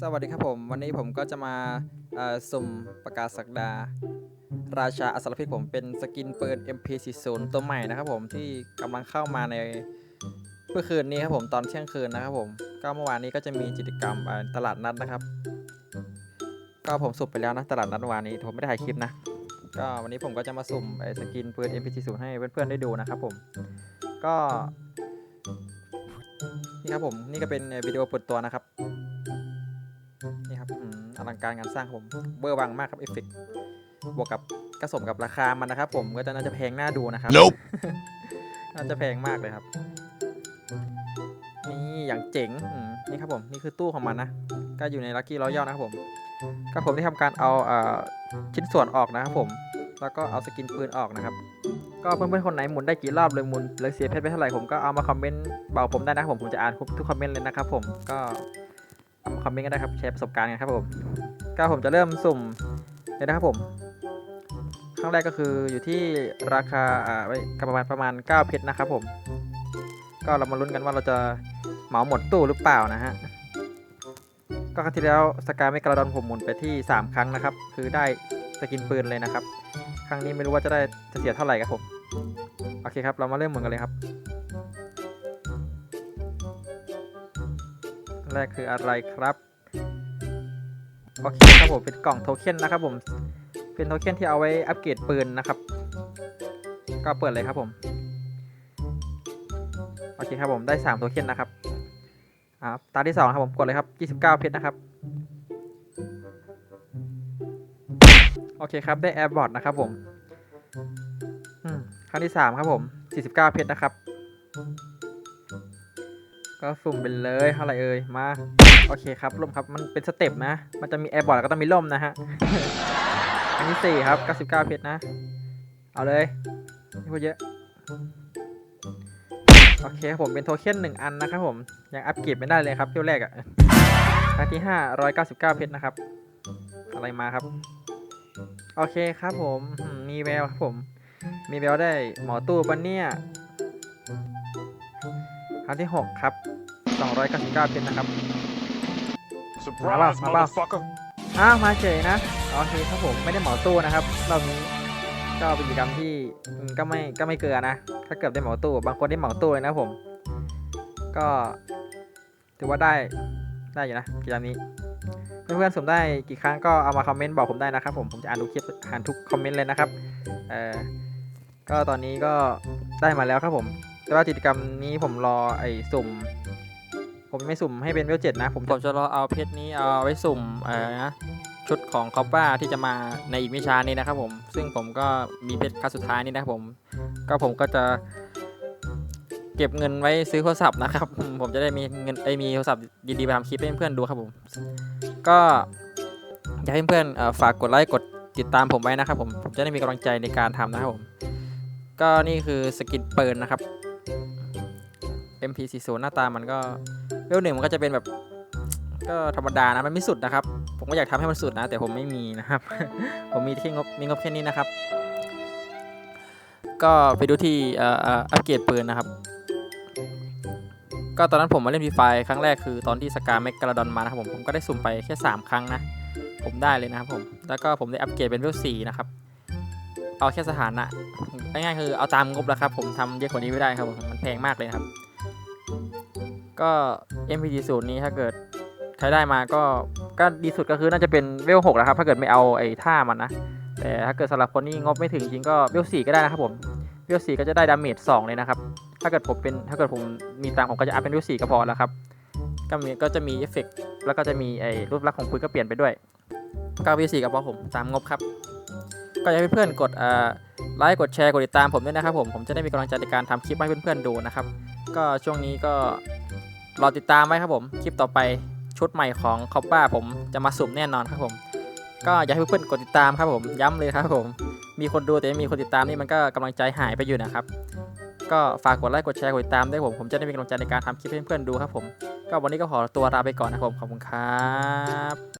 สวัสดีครับผม วันนี้ผมก็จะมาสุ่มประกาศสักดา ราชาอสรพิษผมเป็นสกินปืน MP40 ตัวใหม่นะครับผมที่กำลังเข้ามาในเมื่อคืนนี้ครับผมตอนเที่ยงคืนนะครับผม ก็เมื่อวานนี้ก็จะมีกิจกรรมตลาดนัดนะครับ ก็ผมสุ่มไปแล้วนะตลาดนัดเมื่อวานนี้ผมไม่ได้ถ่ายคลิปนะ ก็วันนี้ผมก็จะมาสุ่มไอ้สกินปืน MP40 ให้เพื่อนๆได้ดูนะครับผม ก็นี่ครับผมนี่ก็เป็นวิดีโอเปิดตัวนะครับ ลังการงานสร้างครับผมเบอร์วังมากครับเอฟเฟกต์บวกกับกระสมกับราคามันนะครับ ผมก็จะน่าจะแพงน่าดูนะครับ Nope น่าจะแพงมากเลยครับ นี่อย่างเจ๋งอืมนี่ครับผมนี่คือตู้ของมันนะก็อยู่ในลั c กี้ร้อยย่อนะครับผมก็ผมได้ทำการเอาเอ่อชิ้นส่วนออกนะครับผมแล้วก็เอาสกินปืนออกนะครับ ก็เพื่อนๆคนไหนหมุนได้กี่รอบเลยหมุนเลยเสียเพชรไปเท่าไหร่ผมก็เอามาคอมเมนต์บอกผมได้นะครับผมผมจะอ่านทุกคอมเมนต์เลยนะครับผมก็เอามา คอมเมนต์กันได้ครับแชร์ประสบการณ์กันครับผมก็ผมจะเริ่มสุ่มเลยนะครับผมครั้งแรกก็คืออยู่ที่ราคาอ่าไว้ประมาณประมาณ 9 เพชรนะครับผม ก็เรามาลุ้นกันว่าเราจะเหมาหมดตู้หรือเปล่านะฮะก็ครั้งที่แล้วสกายไม่กระดอนผมหมุนไปที่ 3 ครั้งนะครับ คือได้สกินปืนเลยนะครับ ครั้งนี้ไม่รู้ว่าจะได้จะเสียเท่าไหร่ครับผม โอเคครับ เรามาเริ่มหมุนกันเลยครับ แรกคืออะไรครับ โอเคครับผมเป็นกล่องโทเค็นนะครับผม เป็นโทเค็นที่เอาไว้อัปเกรดปืนนะครับ ก็เปิดเลยครับผม โอเคครับผมได้3โทเค็นนะครับอ่าตาที่2ครับผมกดเลยครับ 29 เพชรนะครับ โอเคครับได้แอร์บอทนะครับผมอืมครั้งที่ 3 ครับผม 49 เพชรนะครับ ก็สุ่มไปเลยเท่าไหร่เอ่ยมาโอเคครับร่มครับมันเป็นสเต็ปนะ มันจะมีแอร์บอร์ดก็ต้องมีร่มนะฮะอันที่สี่ครับ99เพชรนะ เอาเลยไม่พูดเยอะโอเคครับผมเป็นโทเค็นหนึ่งอันนะครับผมยังอัปเกรดไม่ได้เลยครับเที่ยวแรกอะ่ะครั้งที่ห้าร้อยเก้าสิบเก้าเพชรนะครับ อะไรมาครับ โอเคครับผมมีแววครับผม มีแววได้หมอตู้ปะเนี่ย ครั้งที่หกครับ 299 เพชรนะครับ Surprise, How about- motherfucker. อ้าวมาเฉยนะโอเคครับผมไม่ได้เหมาตู้นะครับรอบนี้ก็เป็นกิจกรรมที่อืมก็ไม่ก็ไม่เกินนะ ถ้าเกิดได้เหมาตู้ บางคนได้เหมาตู้เลยนะผม ก็ถือว่าได้ได้อยู่นะกิจกรรมนี้ เพื่อนๆสมได้กี่ครั้งก็เอามาคอมเมนต์บอกผมได้นะครับ ผมผมจะอ่านทุกคลิปอ่านทุกคอมเมนต์เลยนะครับเอ่อก็ตอนนี้ก็ได้มาแล้วครับผม แต่ว่ากิจกรรมนี้ผมรอไอ้สุ่ม ผมไม่สุ่มให้เป็นเวลเจ็ดนะ ผมผมจะรอเอาเพชรนี้เอาไว้สุ่มเอ่อนะชุดของคอปป้าที่จะมาในอีกไม่ช้านี้นะครับผม ซึ่งผมก็มีเพชรครั้งสุดท้ายนี้นะครับผม ก็ผมก็จะเก็บเงินไว้ซื้อโทรศัพท์นะครับ ผมจะได้มีเงินไอ้มีโทรศัพท์ดีๆไปทำคลิปให้เพื่อนๆดูครับผม ก็อยากให้เพื่อนๆฝากกดไลค์กดติดตามผมไว้นะครับผม ผมจะได้มีกำลังใจในการทำนะครับผม ก็นี่คือสกินปืนนะครับ MP40 หน้าตามันก็เวลหนึ่งมันก็จะเป็นแบบก็ธรรมดานะมันไม่สุดนะครับ ผมก็อยากทำให้มันสุดนะ แต่ผมไม่มีนะครับ ผมมีแค่งบมีงบแค่นี้นะครับ ก็ไปดูที่เอ่ออัปเกรดปืนนะครับ ก็ตอนนั้นผมมาเล่นพีไฟครั้งแรกคือตอนที่สกาเมกกาลาดอนมานะครับผมผมก็ได้สุ่มไปแค่ 3 ครั้งนะ ผมได้เลยนะครับผมแล้วก็ผมได้อัปเกรดเป็นเวล4นะครับเอาแค่สถานะง่ายๆคือเอาตามงบแล้วครับ ผมทำเยอะกว่านี้ไม่ได้ครับผมมันแพงมากเลยครับ ก็ MPG สูตรนี้ถ้าเกิดใช้ได้มาก็ก็ดีสุดก็คือน่าจะเป็นเวล6แล้วครับ ถ้าเกิดไม่เอาไอ้ท่ามันนะ แต่ถ้าเกิดสำหรับคนที่งบไม่ถึงจริงก็เวล4ก็ได้นะครับผมเวล4ก็จะได้ดาเมจ2เลยนะครับ ถ้าเกิดผมเป็นถ้าเกิดผมมีตังผมก็จะอัพเป็นเวล4ก็พอแล้วครับก็มีก็จะมีเอฟเฟกต์แล้วก็จะมีไอ้รูปลักษณ์ของปืนก็เปลี่ยนไปด้วยก็เวล4ก็พอผมตามงบครับก็อยากให้เพื่อนๆกดไลค์กดแชร์กดติดตามผมด้วยนะครับผมผมจะได้มีกำลังใจในการทำคลิปให้เพื่อนๆดูนะครับ ก็ช่วงนี้ก็ รอติดตามไว้ครับผม คลิปต่อไปชุดใหม่ของคอปป้าผมจะมาสุ่มแน่นอนครับผม ก็อยากให้เพื่อนๆกดติดตามครับผม ย้ำเลยครับผม มีคนดูแต่ไม่มีคนติดตามนี่มันก็กำลังใจหายไปอยู่นะครับ ก็ฝากกดไลค์กดแชร์กดติดตามด้วยผมผมจะได้มีกำลังใจในการทำคลิปให้เพื่อนๆดูครับผม ก็วันนี้ก็ขอตัวลาไปก่อนนะครับผมขอบคุณครับ